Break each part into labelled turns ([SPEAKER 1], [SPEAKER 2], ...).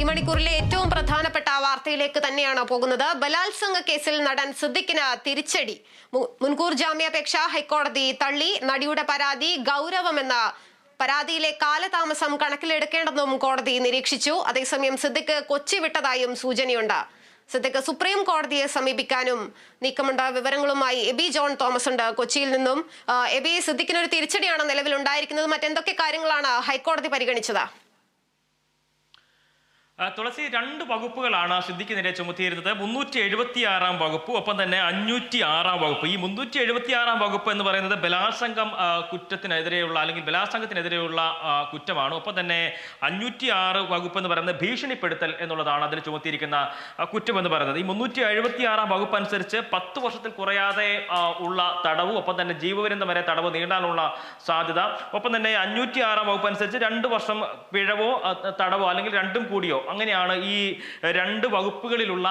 [SPEAKER 1] ഈ മണിക്കൂറിലെ ഏറ്റവും പ്രധാനപ്പെട്ട വാർത്തയിലേക്ക് തന്നെയാണ് പോകുന്നത്? ബലാത്സംഗ കേസിൽ നടൻ സിദ്ദിഖിന് തിരിച്ചടി. മുൻകൂർ ജാമ്യാപേക്ഷ ഹൈക്കോടതി തള്ളി. നടിയുടെ പരാതി ഗൗരവമെന്ന പരാതിയിലെ കാലതാമസം കണക്കിലെടുക്കേണ്ടെന്നും കോടതി നിരീക്ഷിച്ചു. അതേസമയം സിദ്ദിഖ് കൊച്ചി വിട്ടതായും സൂചനയുണ്ട്. സിദ്ദിഖ് സുപ്രീം കോടതിയെ സമീപിക്കാനും നീക്കമുണ്ട്. വിവരങ്ങളുമായി എബി ജോൺ തോമസ് ഉണ്ട് കൊച്ചിയിൽ നിന്നും. എബി സിദ്ദിഖിനൊരു തിരിച്ചടിയാണ് നിലവിലുണ്ടായിരിക്കുന്നത്. മറ്റെന്തൊക്കെ കാര്യങ്ങളാണ് ഹൈക്കോടതി പരിഗണിച്ചത്?
[SPEAKER 2] തുളസി രണ്ട് വകുപ്പുകളാണ് സിദ്ദിഖിനെതിരെ ചുമത്തിയിരുന്നത്. മുന്നൂറ്റി എഴുപത്തി ആറാം വകുപ്പ് ഒപ്പം തന്നെ അഞ്ഞൂറ്റി ആറാം വകുപ്പ്. ഈ മുന്നൂറ്റി എഴുപത്തി ആറാം വകുപ്പ് എന്ന് പറയുന്നത് ബലാത്സംഗം കുറ്റത്തിനെതിരെയുള്ള അല്ലെങ്കിൽ ബലാത്സംഗത്തിനെതിരെയുള്ള കുറ്റമാണ്. ഒപ്പം തന്നെ അഞ്ഞൂറ്റി ആറ് വകുപ്പ് എന്ന് പറയുന്നത് ഭീഷണിപ്പെടുത്തൽ എന്നുള്ളതാണ് അതിൽ ചുമത്തിയിരിക്കുന്ന കുറ്റം എന്ന് പറയുന്നത്. ഈ മുന്നൂറ്റി എഴുപത്തി ആറാം വകുപ്പ് അനുസരിച്ച് പത്ത് വർഷത്തിൽ കുറയാതെ ഉള്ള തടവ് ഒപ്പം തന്നെ ജീവപര്യന്തം വരെ തടവ് നീണ്ടാനുള്ള സാധ്യത. ഒപ്പം തന്നെ അഞ്ഞൂറ്റി ആറാം വകുപ്പ് അനുസരിച്ച് രണ്ട് വർഷം പിഴവോ തടവോ അല്ലെങ്കിൽ രണ്ടും കൂടിയോ അങ്ങനെയാണ് ഈ രണ്ട് വകുപ്പുകളിലുള്ള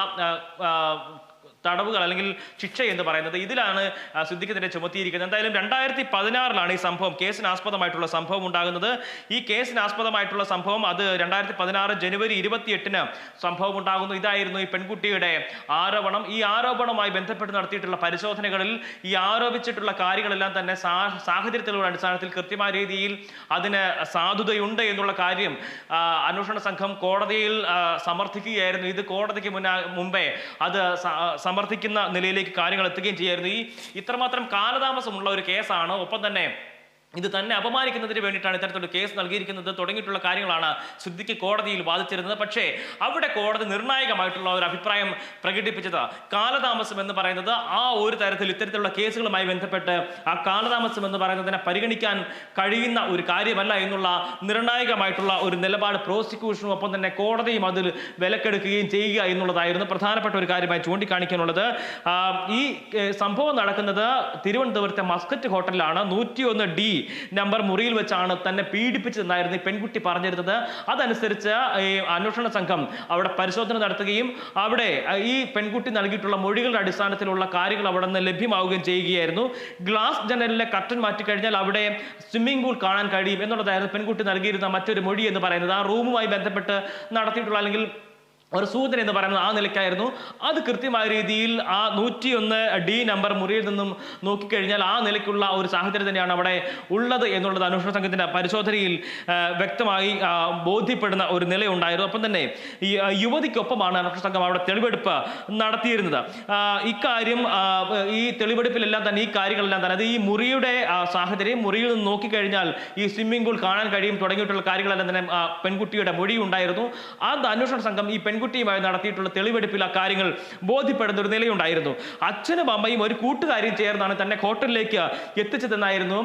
[SPEAKER 2] തടവുകൾ അല്ലെങ്കിൽ ശിക്ഷ എന്ന് പറയുന്നത് ഇതിലാണ് സിദ്ദിഖിനെതിരെ ചുമത്തിയിരിക്കുന്നത്. എന്തായാലും രണ്ടായിരത്തി പതിനാറിലാണ് ഈ സംഭവം. കേസിനാസ്പദമായിട്ടുള്ള സംഭവം ഉണ്ടാകുന്നത്. ഈ കേസിനാസ്പദമായിട്ടുള്ള സംഭവം അത് രണ്ടായിരത്തി പതിനാറ് ജനുവരി ഇരുപത്തിയെട്ടിന് സംഭവം ഉണ്ടാകുന്നു. ഇതായിരുന്നു ഈ പെൺകുട്ടിയുടെ ആരോപണം. ഈ ആരോപണവുമായി ബന്ധപ്പെട്ട് നടത്തിയിട്ടുള്ള പരിശോധനകളിൽ ഈ ആരോപിച്ചിട്ടുള്ള കാര്യങ്ങളെല്ലാം തന്നെ സാഹചര്യത്തിലുള്ള അടിസ്ഥാനത്തിൽ കൃത്യമായ രീതിയിൽ അതിന് സാധുതയുണ്ട് എന്നുള്ള കാര്യം അന്വേഷണ സംഘം കോടതിയിൽ സമർത്ഥിക്കുകയായിരുന്നു. ഇത് കോടതിക്ക് മുന്നാ മുമ്പേ അത് സമർത്ഥിക്കുന്ന നിലയിലേക്ക് കാര്യങ്ങൾ എത്തുകയും ചെയ്യായിരുന്നു. ഈ ഇത്രമാത്രം കാലതാമസമുള്ള ഒരു കേസാണ്. ഒപ്പം തന്നെ ഇത് തന്നെ അപമാനിക്കുന്നതിന് വേണ്ടിയിട്ടാണ് ഇത്തരത്തിലുള്ള കേസ് നൽകിയിരിക്കുന്നത്. തുടങ്ങിയിട്ടുള്ള കാര്യങ്ങളാണ് സിദ്ദിഖ് കോടതിയിൽ വാദിച്ചിരുന്നത്. പക്ഷേ അവിടെ കോടതി നിർണായകമായിട്ടുള്ള ഒരു അഭിപ്രായം പ്രകടിപ്പിച്ചത് കാലതാമസം എന്ന് പറയുന്നത് ആ ഒരു തരത്തിൽ ഇത്തരത്തിലുള്ള കേസുകളുമായി ബന്ധപ്പെട്ട് ആ കാലതാമസം എന്ന് പറയുന്നതിനെ പരിഗണിക്കാൻ കഴിയുന്ന ഒരു കാര്യമല്ല എന്നുള്ള നിർണായകമായിട്ടുള്ള ഒരു നിലപാട് പ്രോസിക്യൂഷനും ഒപ്പം തന്നെ കോടതിയും അതിൽ വിലക്കെടുക്കുകയും ചെയ്യുക എന്നുള്ളതായിരുന്നു പ്രധാനപ്പെട്ട ഒരു കാര്യമായി ചൂണ്ടിക്കാണിക്കാനുള്ളത്. ഈ സംഭവം നടക്കുന്നത് തിരുവനന്തപുരത്തെ മസ്കറ്റ് ഹോട്ടലിലാണ്. നൂറ്റിയൊന്ന് ഡി നമ്പർ മുറിയിൽ വെച്ചാണ് തന്നെ പീഡിപ്പിച്ചതെന്നായിരുന്നു ഈ പെൺകുട്ടി പറഞ്ഞിരുന്നത്. അതനുസരിച്ച് ഈ അന്വേഷണ സംഘം അവിടെ പരിശോധന നടത്തുകയും അവിടെ ഈ പെൺകുട്ടി നൽകിയിട്ടുള്ള മൊഴികളുടെ അടിസ്ഥാനത്തിലുള്ള കാര്യങ്ങൾ അവിടെ നിന്ന് ലഭ്യമാവുകയും ചെയ്യുകയായിരുന്നു. ഗ്ലാസ് ജനലിലെ കർട്ടൻ മാറ്റിക്കഴിഞ്ഞാൽ അവിടെ സ്വിമ്മിംഗ് പൂൾ കാണാൻ കഴിയും എന്നുള്ളതായിരുന്നു പെൺകുട്ടി നൽകിയിരുന്ന മറ്റൊരു മൊഴി എന്ന് പറയുന്നത്. ആ റൂമുമായി ബന്ധപ്പെട്ട് നടത്തിയിട്ടുള്ള അല്ലെങ്കിൽ ഒരു സൂചന എന്ന് പറയുന്നത് ആ നിലയ്ക്കായിരുന്നു. അത് കൃത്യമായ രീതിയിൽ ആ നൂറ്റിയൊന്ന് ഡി നമ്പർ മുറിയിൽ നിന്നും നോക്കിക്കഴിഞ്ഞാൽ ആ നിലയ്ക്കുള്ള ഒരു സാഹചര്യം തന്നെയാണ് അവിടെ ഉള്ളത് എന്നുള്ളത് അന്വേഷണ സംഘത്തിന്റെ പരിശോധനയിൽ വ്യക്തമായി ബോധ്യപ്പെടുന്ന ഒരു നിലയുണ്ടായിരുന്നു. ഒപ്പം തന്നെ ഈ യുവതിക്കൊപ്പമാണ് അന്വേഷണ സംഘം അവിടെ തെളിവെടുപ്പ് നടത്തിയിരുന്നത്. ഇക്കാര്യം ഈ തെളിവെടുപ്പിലെല്ലാം തന്നെ ഈ കാര്യങ്ങളെല്ലാം തന്നെ അത് ഈ മുറിയുടെ സാഹചര്യം മുറിയിൽ നിന്ന് നോക്കിക്കഴിഞ്ഞാൽ ഈ സ്വിമ്മിംഗ് പൂൾ കാണാൻ കഴിയും തുടങ്ങിയിട്ടുള്ള കാര്യങ്ങളെല്ലാം തന്നെ പെൺകുട്ടിയുടെ മൊഴി ഉണ്ടായിരുന്നു അത് അന്വേഷണ സംഘം ഈ പെൺകുട്ടിയുമായി നടത്തിയിട്ടുള്ള തെളിവെടുപ്പിൽ ആ കാര്യങ്ങൾ ബോധ്യപ്പെടുന്ന ഒരു നിലയുണ്ടായിരുന്നു. അച്ഛനും അമ്മയും ഒരു കൂട്ടുകാരിയും ചേർന്നാണ് തന്നെ ഹോട്ടലിലേക്ക് എത്തിച്ചതെന്നായിരുന്നു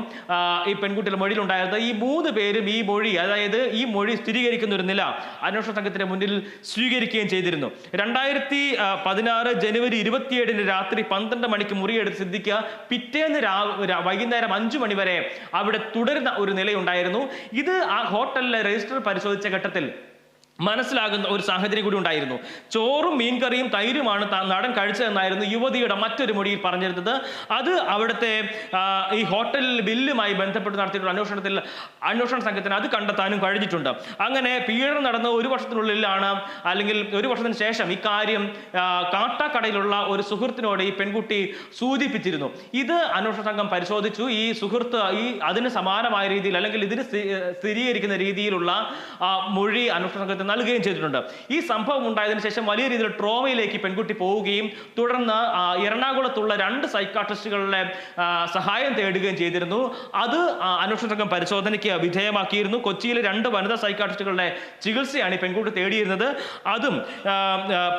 [SPEAKER 2] ഈ പെൺകുട്ടിയുടെ മൊഴിയിലുണ്ടായിരുന്നത്. ഈ മൂന്ന് പേരും ഈ മൊഴി അതായത് ഈ മൊഴി സ്ഥിരീകരിക്കുന്ന ഒരു നില അന്വേഷണ സംഘത്തിന്റെ മുന്നിൽ സ്വീകരിക്കുകയും ചെയ്തിരുന്നു. രണ്ടായിരത്തി പതിനാറ് ജനുവരി ഇരുപത്തിയേഴിന് രാത്രി പന്ത്രണ്ട് മണിക്ക് മുറിയെടുത്ത് സിദ്ധിക്കുക. പിറ്റേന്ന് വൈകുന്നേരം അഞ്ചു മണി വരെ അവിടെ തുടരുന്ന ഒരു നിലയുണ്ടായിരുന്നു. ഇത് ആ ഹോട്ടലിലെ രജിസ്റ്റർ പരിശോധിച്ച ഘട്ടത്തിൽ മനസ്സിലാകുന്ന ഒരു സാഹചര്യം കൂടി ഉണ്ടായിരുന്നു. ചോറും മീൻകറിയും തൈരുമാണ് നടൻ കഴിച്ചതെന്നായിരുന്നു യുവതിയുടെ മറ്റൊരു മൊഴിയിൽ പറഞ്ഞിരുന്നത്. അത് അവിടുത്തെ ഈ ഹോട്ടലിൽ ബില്ലുമായി ബന്ധപ്പെട്ട് നടത്തിയിട്ടുള്ള അന്വേഷണത്തിൽ അന്വേഷണ സംഘത്തിന് അത് കണ്ടെത്താനും കഴിഞ്ഞിട്ടുണ്ട്. അങ്ങനെ പീഡനം നടന്ന ഒരു വർഷത്തിനുള്ളിലാണ് അല്ലെങ്കിൽ ഒരു വർഷത്തിന് ശേഷം ഇക്കാര്യം കാട്ടാക്കടയിലുള്ള ഒരു സുഹൃത്തിനോട് ഈ പെൺകുട്ടി സൂചിപ്പിച്ചിരുന്നു. ഇത് അന്വേഷണ സംഘം പരിശോധിച്ചു. ഈ സുഹൃത്ത് ഈ അതിന് സമാനമായ രീതിയിൽ അല്ലെങ്കിൽ ഇതിന് സ്ഥി- സ്ഥിരീകരിക്കുന്ന രീതിയിലുള്ള മൊഴി അന്വേഷണ സംഘത്തിന് നൽകുകയും ചെയ്തിട്ടുണ്ട്. ഈ സംഭവം ഉണ്ടായതിനു ശേഷം വലിയ രീതിയിൽ ട്രോമയിലേക്ക് പെൺകുട്ടി പോവുകയും തുടർന്ന് എറണാകുളത്തുള്ള രണ്ട് സൈക്കാട്രിസ്റ്റുകളുടെ സഹായം തേടുകയും ചെയ്തിരുന്നു. അത് അന്വേഷണ പരിശോധനയ്ക്ക് വിധേയമാക്കിയിരുന്നു. കൊച്ചിയിലെ രണ്ട് വനിതാ സൈക്കാട്രിസ്റ്റുകളുടെ ചികിത്സയാണ് ഈ പെൺകുട്ടി തേടിയിരുന്നത്. അതും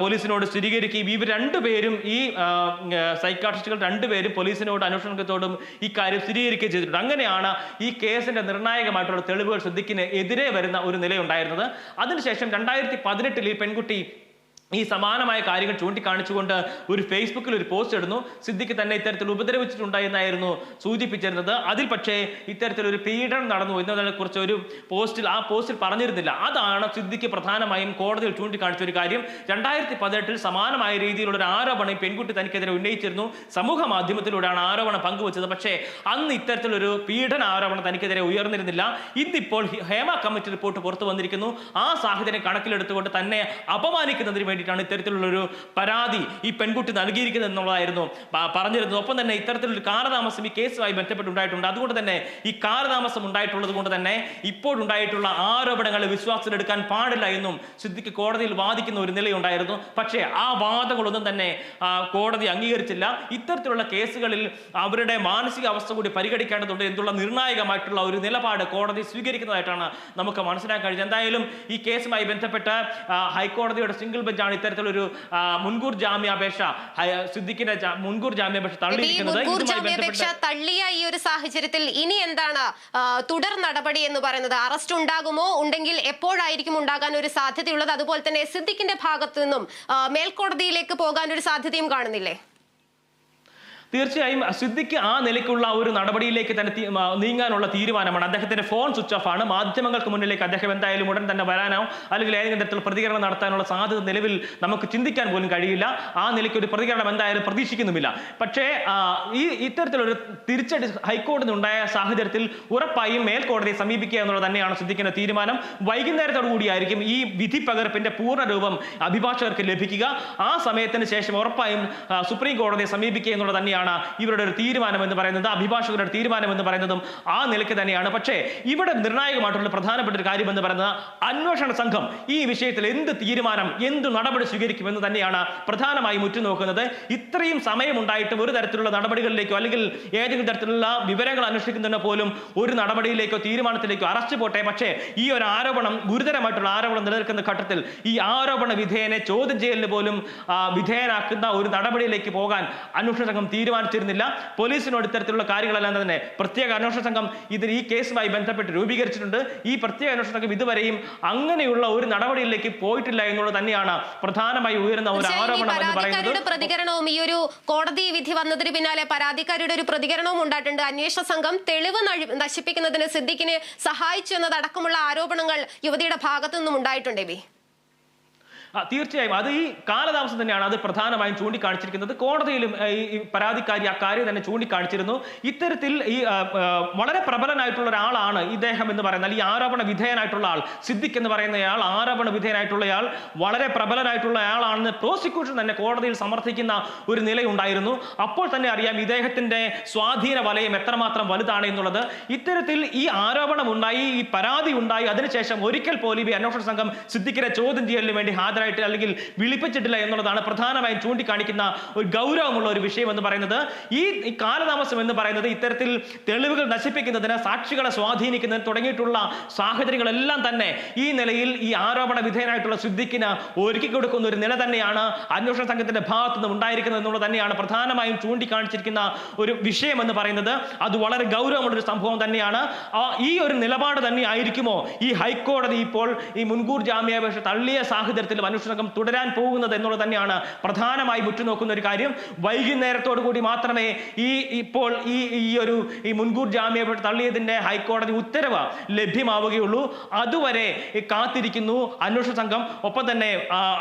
[SPEAKER 2] പോലീസിനോട് സ്ഥിരീകരിക്കുകയും ഇവർ രണ്ടുപേരും ഈ സൈക്കാട്രിസ്റ്റുകൾ രണ്ടുപേരും പോലീസിനോട് അന്വേഷണ സംഘത്തോടും ഈ കാര്യം സ്ഥിരീകരിക്കുകയും ചെയ്തിട്ടുണ്ട്. അങ്ങനെയാണ് ഈ കേസിന്റെ നിർണായകമായിട്ടുള്ള തെളിവുകൾ ശ്രദ്ധിക്കുന്ന എതിരെ വരുന്ന ഒരു നിലയുണ്ടായിരുന്നത്. അതിനുശേഷം രണ്ടായിരത്തി പതിനെട്ടിൽ ഈ പെൺകുട്ടി ഈ സമാനമായ കാര്യങ്ങൾ ചൂണ്ടിക്കാണിച്ചുകൊണ്ട് ഒരു ഫേസ്ബുക്കിൽ ഒരു പോസ്റ്റ് ഇടുന്നു. സിദ്ദിഖ് തന്നെ ഇത്തരത്തിൽ ഉപദ്രവിച്ചിട്ടുണ്ട് എന്നായിരുന്നു സൂചിപ്പിച്ചിരുന്നത്. അതിൽ പക്ഷേ ഇത്തരത്തിൽ ഒരു പീഡനം നടന്നു എന്നതിനെ കുറിച്ച് ഒരു പോസ്റ്റിൽ ആ പോസ്റ്റിൽ പറഞ്ഞിരുന്നില്ല. അതാണ് സിദ്ദിഖ് പ്രധാനമായും കോടതിയിൽ ചൂണ്ടിക്കാണിച്ച ഒരു കാര്യം. രണ്ടായിരത്തി പതിനെട്ടിൽ സമാനമായ രീതിയിലുള്ള ഒരു ആരോപണം പെൺകുട്ടി തനിക്കെതിരെ ഉന്നയിച്ചിരുന്നു. സമൂഹ മാധ്യമത്തിലൂടെയാണ് ആരോപണം പങ്കുവച്ചത്. പക്ഷേ അന്ന് ഇത്തരത്തിലൊരു പീഡന ആരോപണം തനിക്കെതിരെ ഉയർന്നിരുന്നില്ല. ഇന്നിപ്പോൾ ഹേമ കമ്മിറ്റി റിപ്പോർട്ട് പുറത്തു വന്നിരിക്കുന്നു. ആ സാഹചര്യം കണക്കിലെടുത്തുകൊണ്ട് തന്നെ അപമാനിക്കുന്നതിന് വേണ്ടിയിട്ടാണ് ഇത്തരത്തിലുള്ളൊരു പരാതി ഈ പെൺകുട്ടി നൽകിയിരിക്കുന്നത് എന്നുള്ളതായിരുന്നു പറഞ്ഞിരുന്നത്. ഒപ്പം തന്നെ ഇത്തരത്തിലൊരു കാലതാമസം ഈ കേസുമായി ബന്ധപ്പെട്ടുണ്ടായിട്ടുണ്ട്. അതുകൊണ്ട് തന്നെ ഈ കാലതാമസം ഉണ്ടായിട്ടുള്ളത് കൊണ്ട് തന്നെ ഇപ്പോഴുണ്ടായിട്ടുള്ള ആരോപണങ്ങളെ വിശ്വാസത്തിലെടുക്കാൻ പാടില്ല എന്നും സിദ്ദിഖ് കോടതിയിൽ വാദിക്കുന്ന ഒരു നിലയുണ്ടായിരുന്നു. പക്ഷേ ആ വാദങ്ങളൊന്നും തന്നെ കോടതി അംഗീകരിച്ചില്ല. ഇത്തരത്തിലുള്ള കേസുകളിൽ അവരുടെ മാനസിക അവസ്ഥ കൂടി പരിഗണിക്കേണ്ടതുണ്ട് എന്നുള്ള നിർണായകമായിട്ടുള്ള ഒരു നിലപാട് കോടതി സ്വീകരിക്കുന്നതായിട്ടാണ് നമുക്ക് മനസ്സിലാക്കാൻ കഴിഞ്ഞത് എന്തായാലും ഈ കേസുമായി ബന്ധപ്പെട്ട് ഹൈക്കോടതിയുടെ സിംഗിൾ ബെഞ്ചാണ് ഇത്തരത്തിലൊരു ആ, മുൻകൂർ ജാമ്യാപേക്ഷ സിദ്ദിഖിന്റെ മുൻകൂർ ജാമ്യാപേക്ഷ തള്ളിയിരിക്കുന്നത്.
[SPEAKER 1] തള്ളിയ ഈ ഒരു സാഹചര്യത്തിൽ ഇനി എന്താണ് തുടർ നടപടി എന്ന് പറയുന്നത്? അറസ്റ്റ് ഉണ്ടാകുമോ? ഉണ്ടെങ്കിൽ എപ്പോഴായിരിക്കും ഉണ്ടാകാൻ ഒരു സാധ്യതയുള്ളത്? അതുപോലെ തന്നെ സിദ്ദിഖിന്റെ ഭാഗത്തു നിന്നും മേൽക്കോടതിയിലേക്ക് പോകാൻ ഒരു സാധ്യതയും കാണുന്നില്ലേ?
[SPEAKER 2] തീർച്ചയായും സിദ്ദിഖ് ആ നിലയ്ക്കുള്ള ഒരു നടപടിയിലേക്ക് തന്നെ നീങ്ങാനുള്ള തീരുമാനമാണ്. അദ്ദേഹത്തിന്റെ ഫോൺ സ്വിച്ച് ഓഫ് ആണ്. മാധ്യമങ്ങൾക്ക് മുന്നിലേക്ക് അദ്ദേഹം എന്തായാലും ഉടൻ തന്നെ വരാനോ അല്ലെങ്കിൽ ഏതെങ്കിലും തരത്തിലുള്ള പ്രതികരണം നടത്താനുള്ള സാധ്യത നിലവിൽ നമുക്ക് ചിന്തിക്കാൻ പോലും കഴിയില്ല. ആ നിലയ്ക്ക് ഒരു പ്രതികരണം എന്തായാലും പ്രതീക്ഷിക്കുന്നുമില്ല. പക്ഷേ ഈ ഇത്തരത്തിലൊരു തിരിച്ചടി ഹൈക്കോടതി ഉണ്ടായ സാഹചര്യത്തിൽ ഉറപ്പായും മേൽക്കോടതിയെ സമീപിക്കുക എന്നുള്ളത് തന്നെയാണ് സിദ്ദിഖിന്റെ തീരുമാനം. വൈകുന്നേരത്തോടു കൂടിയായിരിക്കും ഈ വിധി പകർപ്പിന്റെ പൂർണ രൂപം അഭിഭാഷകർക്ക് ലഭിക്കുക. ആ സമയത്തിന് ശേഷം ഉറപ്പായും സുപ്രീം കോടതിയെ സമീപിക്കുക എന്നുള്ളത് തന്നെയാണ് ഇവരുടെ ഒരു തീരുമാനം എന്ന് പറയുന്നത് അഭിഭാഷകരുടെ തീരുമാനം എന്ന് പറയുന്നതും ആ നിലയ്ക്ക് തന്നെയാണ്. പക്ഷേ ഇവിടെ നിർണായകമായിട്ടുള്ള പ്രധാനപ്പെട്ട ഒരു കാര്യം എന്ന് പറയുന്നത് അന്വേഷണ സംഘം ഈ വിഷയത്തിൽ എന്ത് തീരുമാനം എന്ത് നടപടി സ്വീകരിക്കും എന്ന് തന്നെയാണ് പ്രധാനമായും ഉറ്റുനോക്കുന്നത്. ഇത്രയും സമയമുണ്ടായിട്ടും ഒരു തരത്തിലുള്ള നടപടികളിലേക്കോ അല്ലെങ്കിൽ ഏതെങ്കിലും തരത്തിലുള്ള വിവരങ്ങൾ അന്വേഷിക്കുന്നതിന് പോലും ഒരു നടപടിയിലേക്കോ തീരുമാനത്തിലേക്കോ അറസ്റ്റ് പോട്ടെ. പക്ഷേ ഈ ഒരു ആരോപണം ഗുരുതരമായിട്ടുള്ള ആരോപണം നിലനിൽക്കുന്ന ഘട്ടത്തിൽ ഈ ആരോപണ വിധേയനെ ചോദ്യം ചെയ്യലിന് പോലും വിധേയനാക്കുന്ന ഒരു നടപടിയിലേക്ക് പോകാൻ അന്വേഷണ സംഘം തീരുമാനിച്ചിരുന്നില്ല. പോലീസിനോട് ഇത്തരത്തിലുള്ള കാര്യങ്ങളെല്ലാം തന്നെ. പ്രത്യേക അന്വേഷണ സംഘം ഇതിൽ ഈ കേസുമായി ബന്ധപ്പെട്ട് രൂപീകരിച്ചിട്ടുണ്ട്. ഈ പ്രത്യേക അന്വേഷണ സംഘം ഇതുവരെയും അങ്ങനെയുള്ള ഒരു നടപടിയിലേക്ക് പോയിട്ടില്ല എന്നുള്ളത് തന്നെയാണ് പ്രധാനമായി ഉയരുന്ന ഒരു ആരോപണം എന്ന് പറയുന്നത്.
[SPEAKER 1] പ്രതികരണവും ഈ ഒരു കോടതി വിധി വന്നതിന് പിന്നാലെ പരാതിക്കാരിയുടെ ഒരു പ്രതികരണവും ഉണ്ടായിട്ടുണ്ട്. അന്വേഷണ സംഘം തെളിവ് നശിപ്പിക്കുന്നതിന് സിദ്ദിഖിനെ സഹായിച്ചു എന്നതടക്കമുള്ള ആരോപണങ്ങൾ യുവതിയുടെ ഭാഗത്തു നിന്നും ഉണ്ടായിട്ടുണ്ട് ബി.
[SPEAKER 2] തീർച്ചയായും. അത് ഈ കാലതാമസം തന്നെയാണ്. അത് പ്രധാനമായും ചൂണ്ടിക്കാണിച്ചിരിക്കുന്നത്. കോടതിയിലും ഈ പരാതിക്കാരി ആ കാര്യം തന്നെ ചൂണ്ടിക്കാണിച്ചിരുന്നു. ഇത്തരത്തിൽ ഈ വളരെ പ്രബലനായിട്ടുള്ള ഒരാളാണ് ഇദ്ദേഹം എന്ന് പറയുന്നത്. ഈ ആരോപണ വിധേയനായിട്ടുള്ള ആൾ സിദ്ദിഖ് എന്ന് പറയുന്നയാൾ ആരോപണ വിധേയനായിട്ടുള്ളയാൾ വളരെ പ്രബലനായിട്ടുള്ള ആളാണെന്ന് പ്രോസിക്യൂഷൻ തന്നെ കോടതിയിൽ സമർത്ഥിക്കുന്ന ഒരു നിലയുണ്ടായിരുന്നു. അപ്പോൾ തന്നെ അറിയാം ഇദ്ദേഹത്തിന്റെ സ്വാധീന വലയം എത്രമാത്രം വലുതാണ് എന്നുള്ളത്. ഇത്തരത്തിൽ ഈ ആരോപണം ഉണ്ടായി ഈ പരാതി ഉണ്ടായി. അതിനുശേഷം ഒരിക്കൽ പോലും ഈ അന്വേഷണ സംഘം സിദ്ദിഖിനെ ചോദ്യം ചെയ്യലിന് വേണ്ടി ഹാജരായിട്ട് അല്ലെങ്കിൽ വിളിപ്പിച്ചിട്ടില്ല എന്നുള്ളതാണ് പ്രധാനമായും ചൂണ്ടിക്കാണിക്കുന്ന ഒരു ഗൗരവമുള്ള ഒരു വിഷയം എന്ന് പറയുന്നത്. ഈ കാലതാമസം എന്ന് പറയുന്നത് ഇത്തരത്തിൽ തെളിവുകൾ നശിപ്പിക്കുന്നതിന് സാക്ഷികളെ സ്വാധീനിക്കുന്നതിന് തുടങ്ങിയിട്ടുള്ള സാഹചര്യങ്ങളെല്ലാം തന്നെ ഈ നിലയിൽ ഈ ആരോപണ വിധേയനായിട്ടുള്ള സിദ്ദിഖിന് ഒരുക്കി കൊടുക്കുന്ന ഒരു നില തന്നെയാണ് അന്വേഷണ സംഘത്തിന്റെ ഭാഗത്തു നിന്ന് ഉണ്ടായിരിക്കുന്നത് എന്നുള്ളത് തന്നെയാണ് പ്രധാനമായും ചൂണ്ടിക്കാണിച്ചിരിക്കുന്ന ഒരു വിഷയം എന്ന് പറയുന്നത്. അത് വളരെ ഗൗരവമുള്ള ഒരു സംഭവം തന്നെയാണ്. ഈ ഒരു നിലപാട് തന്നെ ആയിരിക്കുമോ ഈ ഹൈക്കോടതി ഇപ്പോൾ ഈ മുൻകൂർ ജാമ്യാപേക്ഷ തള്ളിയ സാഹചര്യത്തിൽ സംഘം തുടരാൻ പോകുന്നത് എന്നുള്ളത് തന്നെയാണ് പ്രധാനമായി ഉറ്റുനോക്കുന്ന ഒരു കാര്യം. വൈകുന്നേരത്തോടു കൂടി മാത്രമേ ഈ ഇപ്പോൾ ഈ ഈ ഒരു ഈ മുൻകൂർ ജാമ്യം തള്ളിയതിന്റെ ഹൈക്കോടതി ഉത്തരവ് ലഭ്യമാവുകയുള്ളൂ. അതുവരെ കാത്തിരിക്കുന്നു അന്വേഷണ സംഘം. ഒപ്പം തന്നെ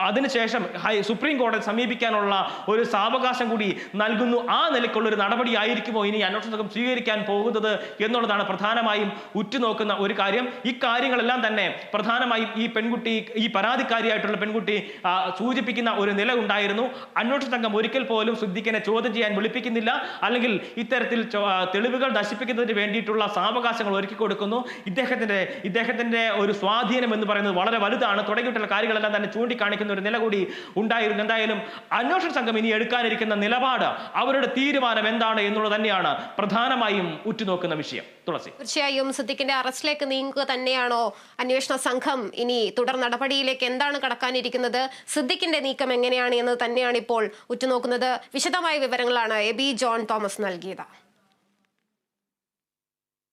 [SPEAKER 2] അതിനുശേഷം സുപ്രീം കോടതി സമീപിക്കാനുള്ള ഒരു സാവകാശം കൂടി നൽകുന്നു. ആ നിലയ്ക്കുള്ള ഒരു നടപടി ആയിരിക്കുമോ ഇനി അന്വേഷണ സംഘം സ്വീകരിക്കാൻ പോകുന്നത് എന്നുള്ളതാണ് പ്രധാനമായും ഉറ്റുനോക്കുന്ന ഒരു കാര്യം. ഇക്കാര്യങ്ങളെല്ലാം തന്നെ പ്രധാനമായും ഈ പെൺകുട്ടി ഈ പരാതിക്കാരിയായിട്ടുള്ള പെൺകുട്ടി ആ, സൂചിപ്പിക്കുന്ന ഒരു നില ഉണ്ടായിരുന്നു. അന്വേഷണ സംഘം ഒരിക്കൽ പോലും സിദ്ദിഖിനെ ചോദ്യം ചെയ്യാൻ വിളിപ്പിക്കുന്നില്ല. അല്ലെങ്കിൽ ഇത്തരത്തിൽ തെളിവുകൾ നശിപ്പിക്കുന്നതിന് വേണ്ടിയിട്ടുള്ള സാവകാശങ്ങൾ ഒരുക്കി കൊടുക്കുന്നു. ഇദ്ദേഹത്തിന്റെ ഇദ്ദേഹത്തിന്റെ ഒരു സ്വാധീനം എന്ന് പറയുന്നത് വളരെ വലുതാണ്. തുടങ്ങിയിട്ടുള്ള കാര്യങ്ങളെല്ലാം തന്നെ ചൂണ്ടിക്കാണിക്കുന്ന ഒരു നില കൂടി ഉണ്ടായിരുന്നു. എന്തായാലും അന്വേഷണ സംഘം ഇനി എടുക്കാനിരിക്കുന്ന നിലപാട് അവരുടെ തീരുമാനം എന്താണ് എന്നുള്ളത് തന്നെയാണ് പ്രധാനമായും ഉറ്റുനോക്കുന്ന വിഷയം. തുളസി.
[SPEAKER 1] തീർച്ചയായും സിദ്ദിഖിന്റെ അറസ്റ്റിലേക്ക് നീങ്ങുക തന്നെയാണോ അന്വേഷണ സംഘം? ഇനി തുടർ നടപടിയിലേക്ക് എന്താണ് കടക്കാനിരിക്കുന്നത്? സിദ്ദിഖിന്റെ നീക്കം എങ്ങനെയാണ് എന്ന് തന്നെയാണ് ഇപ്പോൾ ഉറ്റുനോക്കുന്നത്. വിശദമായ വിവരങ്ങളാണ് എ ബി ജോൺ തോമസ് നൽകിയത്.